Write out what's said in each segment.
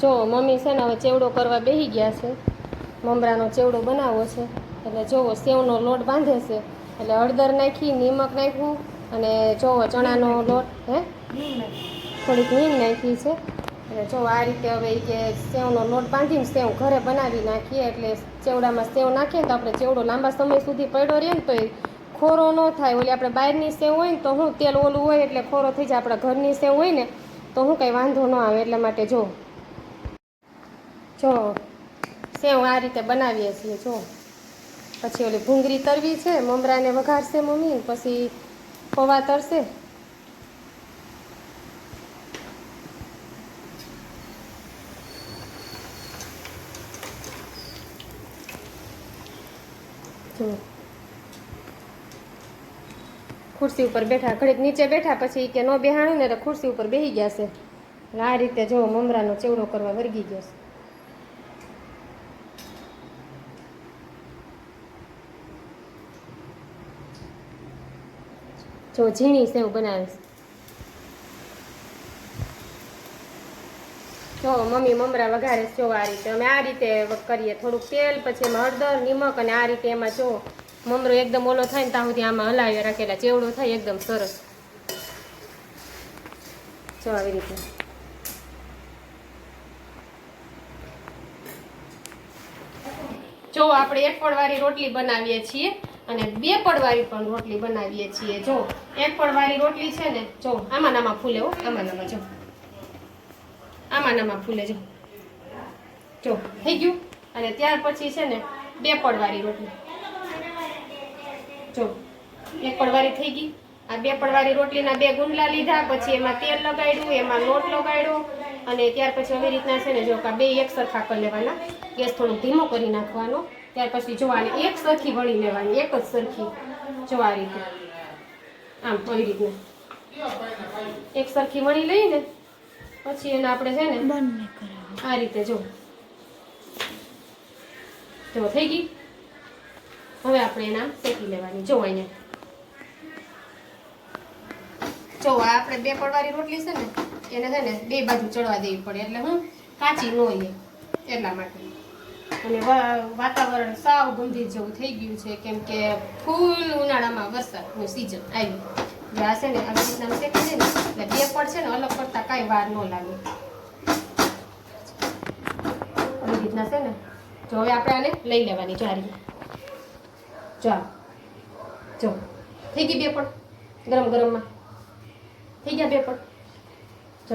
જો મમ્મી છે ને હવે ચેવડો કરવા બેસી ગયા છે મમરાનો ચેવડો બનાવવો છે એટલે જોવો સેવનો લોટ બાંધે છે એટલે હળદર નાખી નિમક નાખ્યું અને જોવો ચણાનો લોટ હે? થોડીક નીમ નાખી છે એટલે જો આ રીતે હવે કે સેવનો લોટ બાંધીને સેવ ઘરે બનાવી નાખીએ એટલે ચેવડામાં સેવ નાખીએ તો આપણે ચેવડો લાંબા સમય સુધી પડ્યો રહે ને તો એ ખોરો ન થાય. ઓલી આપણે બહારની સેવ હોય ને તો હું તેલ ઓલું હોય એટલે ખોરો થઈ જાય. આપણા ઘરની સેવ હોય ને તો હું કંઈ વાંધો ન આવે એટલા માટે જો જો, સેવ આ રીતે બનાવીએ છીએ, જો. પછી ઓલી ભૂંગળી તરવી છે, મમરાને વઘારશે મમ્મી, પછી પૌવા તરશે. જો. ખુરશી ઉપર બેઠા, ઘડીક નીચે બેઠા, પછી કે ન બેહાણું ને એટલે ખુરશી ઉપર બેસી ગયા છે. આ રીતે જો મમરાનો ચેવડો કરવા વર્ગી ગયો છે. જો ઝીણી સેવ બનાવીશ. જો મમ્મી મમરા વઘારે જો આ રીતે. અમે આ રીતે કરીએ. થોડુંક તેલ, પછી એમાં હળદર, નિમક અને આ રીતે એમાં જો મમરો એકદમ ઓલો થાય ને ત્યાં સુધી આમાં હલાવી રાખેલા. ચેવડો થાય, એકદમ સરસ. જો આવી રીતે. જો આપણે એક પડવાળી રોટલી બનાવીએ છીએ. અને બે પડવાળી પણ રોટલી બનાવીએ છીએ. જો, એક પડવાળી રોટલી છે ને, જો આમાં નામાં ફૂલે હો આમાં નામાં જો. આમાં નામાં ફૂલે જો. જો, થઈ ગયું? અને ત્યાર પછી છે ને, બે પડવાળી રોટલી. જો, એક પડવાળી થઈ ગઈ. આ બે પડવાળી રોટલીના બે ગુંડલા લીધા, પછી એમાં તેલ લગાડ્યું, એમાં લોટ લગાડ્યો, અને ત્યાર પછી આવી રીતના છે ને, જો કે બે એક સરખા કરી લેવાના. ગેસ થોડો ધીમો કરી નાખવાનો. ત્યાર પછી જોવાની એક સરખી વળી લેવાની એક જ સરખી જો આ રીતે. આમ આવી રીતના એક સરખી વળી લઈને પછી એને આપણે છે ને આ રીતે જો. જો થઈ ગઈ? હવે આપણે એના શેકી લેવાની. જો અહીંયા જો આ આપણે બે પડવાળી રોટલી છે ને એને છે ને બે બાજુ ચડવા દેવી પડે એટલે હું કાચી ન હોય એટલા માટે. અને વાતાવરણ સાવ ગંભીર જેવું થઈ ગયું છે, કેમ કે ફૂલ ઉનાળામાં વરસાદનું સિઝન આવી જે આ છે ને આવી રીતના શેકી છે ને એટલે બે પડ છે ને, અલગ કરતા કાંઈ વાર ન લાગે. આવી રીતના છે ને? જો હવે આપણે આને લઈ લેવાની જારી જો જો. થઈ ગઈ બે પણ ગરમ ગરમમાં. થઈ ગયા બે પણ જો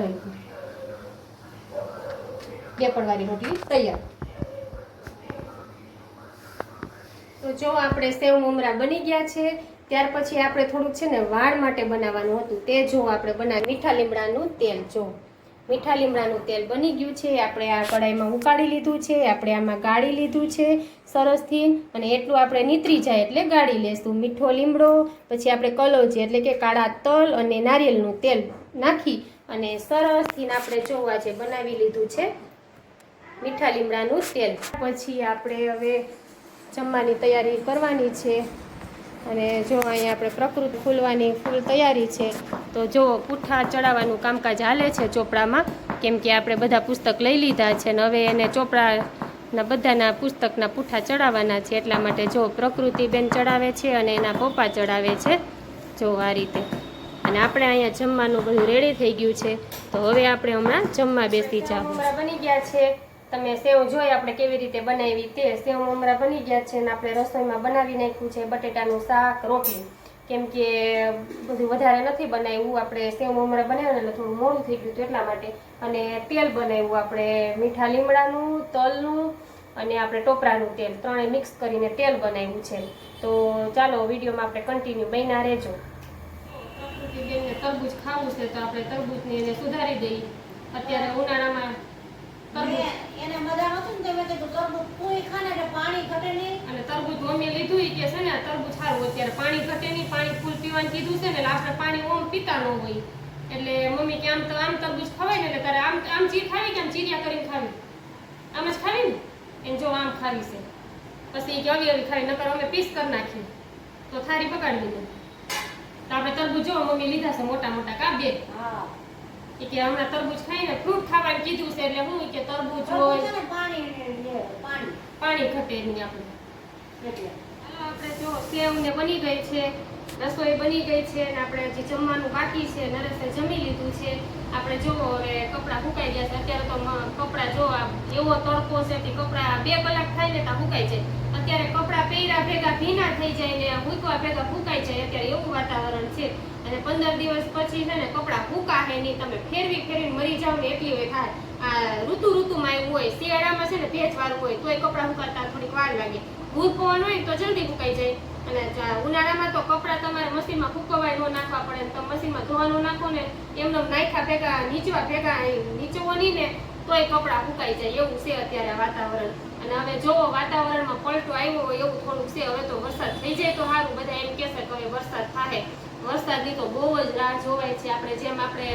બે પડવાની રોટલી તૈયાર. તો જો આપણે સેવ મમરા બની ગયા છે, ત્યાર પછી આપણે થોડુંક છે ને વાળ માટે બનાવવાનું હતું. તે જો આપણે બનાવી મીઠા લીમડાનું તેલ જો. મીઠા લીમડાનું તેલ બની ગયું છે, આપણે આ કડાઈમાં ઉકાળી લીધું છે, આપણે આમાં ગાળી લીધું છે સરસથી અને એટલું આપણે નીતરી જાય એટલે ગાળી લેશું. મીઠો લીમડો, પછી આપણે કલોજી એટલે કે કાળા તલ અને નારિયેળનું તેલ નાખી અને સરસથી આપણે જોવા જે બનાવી લીધું છે, મીઠા લીમડાનું તેલ. પછી આપણે હવે જમવાની તૈયારી કરવાની છે. અને જો અહીંયા આપણે પ્રકૃતિ ફૂલવાની ફૂલ તૈયારી છે, તો જો પૂઠા ચડાવવાનું કામકાજ હાલે છે ચોપડામાં, કેમ કે આપણે બધા પુસ્તક લઈ લીધા છે ને હવે એને ચોપડાના બધાના પુસ્તકના પૂઠા ચડાવવાના છે, એટલા માટે જો પ્રકૃતિબેન ચડાવે છે અને એના પપ્પા ચડાવે છે, જો આ રીતે. અને આપણે અહીંયા જમવાનું બધું રેડી થઈ ગયું છે, તો હવે આપણે હમણાં જમવા બેસી જાવ. બની ગયા છે. તમે સેવ જોઈ આપણે કેવી રીતે બનાવી તે સેવ મમરા બની ગયા છે અને આપણે રસોઈમાં બનાવી નાખ્યું છે બટેટાનું શાક, રોટલી. કેમ કે બધું વધારે નથી બનાવ્યું. આપણે સેવ મમરા બનાવ્યું એટલે થોડું મોડું થઈ ગયું હતું એટલા માટે. અને તેલ બનાવ્યું આપણે મીઠા લીમડાનું, તલનું અને આપણે ટોપરાનું તેલ. ત્રણેય મિક્સ કરીને તેલ બનાવ્યું છે. તો ચાલો, વિડીયોમાં આપણે કન્ટિન્યુ બન્યા રહેજો. તરબૂજ ખાવું છે તો આપણે તરબૂચને એને સુધારી દઈએ. અત્યારે ઉનાળામાં તરબૂચ એને મજા નહોતું ને તો મેં કીધું તરબૂચ કોઈ ખાને એટલે પાણી ઘટે નહીં. અને તરબૂચ મમ્મી લીધું ઈ કે છે ને તરબૂચ સારું અત્યારે પાણી ઘટે નહીં પાણી ફૂલ પીવાનું કીધું છે ને એટલે આપણે પાણી ઓમ પીતા ન હોય. એટલે મમ્મી કે આમ તો આમ તરબૂચ ખવાય ને એટલે તારે આમ આમ ચીર ખાવી કે આમ ચીરિયા કરીને ખાવી? આમ જ ખાવી ને? એમ જો આમ ખાવી છે. પછી કે આવી આવી ખાવી નકર અમે પીસ કરી નાખીએ. તો થારી પકાડી દીધું. તો આપણે તરબૂચ જો મમ્મી લીધા છે મોટા મોટા કાબે હા. કે હમણાં તરબૂચ ખાઈને ફ્રૂટ ખાવાનું કીધું છે એટલે હું કે તરબૂચ હોય. પાણી પાણી. ઘટે નહીં આપણે. એટલે. આપણે જો સેવ ને બની ગઈ છે. રસોઈ બની ગઈ છે અને આપણે હજી જમવાનું બાકી છે, નરેશે જમી લીધું છે. આપણે જોવો હવે કપડાં સુકાઈ ગયા છે. અત્યારે તો કપડાં જો એવો તડકો છે કે કપડાં બે કલાક થાય ને ત્યાં સુકાઈ જાય. અત્યારે કપડાં પહેર્યા ભેગા ભીના થઈ જાય ને મૂકવા ભેગા ફૂંકાઈ જાય. અત્યારે એવું વાતાવરણ છે. અને પંદર દિવસ પછી છે ને કપડાં ફૂંકાશે નહીં. તમે ફેરવી ફેરવીને મરી જાવ ને એટલી હોય થાય. આ ઋતુ ઋતુમાં એવું હોય. શિયાળામાં છે ને ભેજવાળું હોય. તોય કપડાં સુકાતા થોડીક વાર લાગે. પવન હોય તો જલ્દી ભૂકાઈ જાય. અને ઉનાળામાં તો કપડાં તમારે મશીનમાં ફૂકવાય ન નાખવા પડે તમે મશીનમાં ધોવાનું નાખો ને એમને નાખ્યા ભેગા, નીચવા ભેગા નીચવો નહીં ને તોય કપડાં ફૂકાઈ જાય એવું છે અત્યારે વાતાવરણ. અને હવે જોવો વાતાવરણમાં પલટો આવ્યો હોય એવું થોડુંક છે, હવે તો વરસાદ થઈ જાય તો સારું, બધા એમ કહેશે કે હવે વરસાદ થાય વરસાદની તો બહુ જ રાહ જોવાય છે. આપણે જેમ આપણે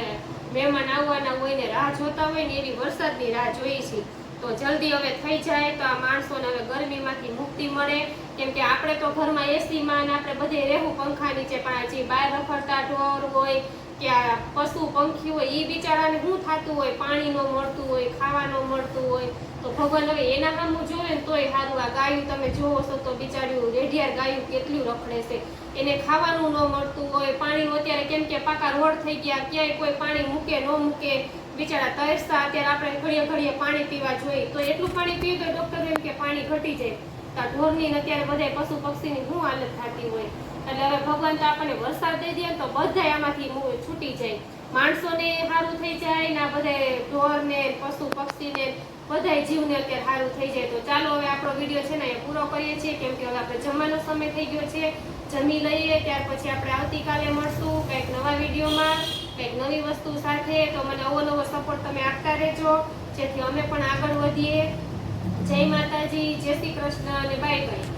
મહેમાન આવવાના હોય ને રાહ જોતા હોય ને એવી વરસાદની રાહ જોઈએ છીએ. તો જલ્દી હવે થઈ જાય તો આ માણસોને હવે ગરમીમાંથી મુક્તિ મળે. કેમ કે આપણે તો ઘરમાં એસીમાં આપણે બધે રહેવું પંખા નીચે પણ જે બહાર રખડતા ઢોર હોય કે આ પશુ પંખી હોય એ બિચારાને શું થતું હોય? પાણી ન મળતું હોય, ખાવા ન મળતું હોય. તો ભગવાન હવે એના સામું જોવે ને તોય સારું. આ ગાયું તમે જોવો છો તો બિચાર્યું રેઢિયાર ગાયું કેટલું રખડે છે. એને ખાવાનું ન મળતું હોય, પાણીનું અત્યારે કેમ કે પાકા રોડ થઈ ગયા, ક્યાંય કોઈ પાણી મૂકે, ન મૂકે. બિચારા તરસતા અત્યારે આપણે ઘડીએ ઘડીએ પાણી પીવા જોઈએ. તો એટલું પાણી પીવું તો ડોક્ટર એમ કે પાણી ઘટી જાય. તો આ ઢોરની અત્યારે બધા પશુ પક્ષીની શું હાલત થતી હોય? એટલે હવે ભગવાન તો આપણને વરસાદ દઈ દે તો બધા આમાંથી છૂટી જાય. માણસોને સારું થઈ જાય ને આ બધા ઢોરને, પશુ પક્ષીને બધા જીવને અત્યારે સારું થઈ જાય. તો ચાલો હવે આપણો વીડિયો છે ને એ પૂરો કરીએ છીએ. કેમ કે હવે આપણે જમવાનો સમય થઈ ગયો છે. જમી લઈએ, ત્યાર પછી આપણે આવતીકાલે મળશું કંઈક નવા વિડીયોમાં. કંઈક નવી વસ્તુ સાથે, તો મને નવો નવો સપોર્ટ તમે આપતા રહેજો. જેથી અમે પણ આગળ વધીએ. જય માતાજી, જય શ્રી કૃષ્ણ અને બાય બાય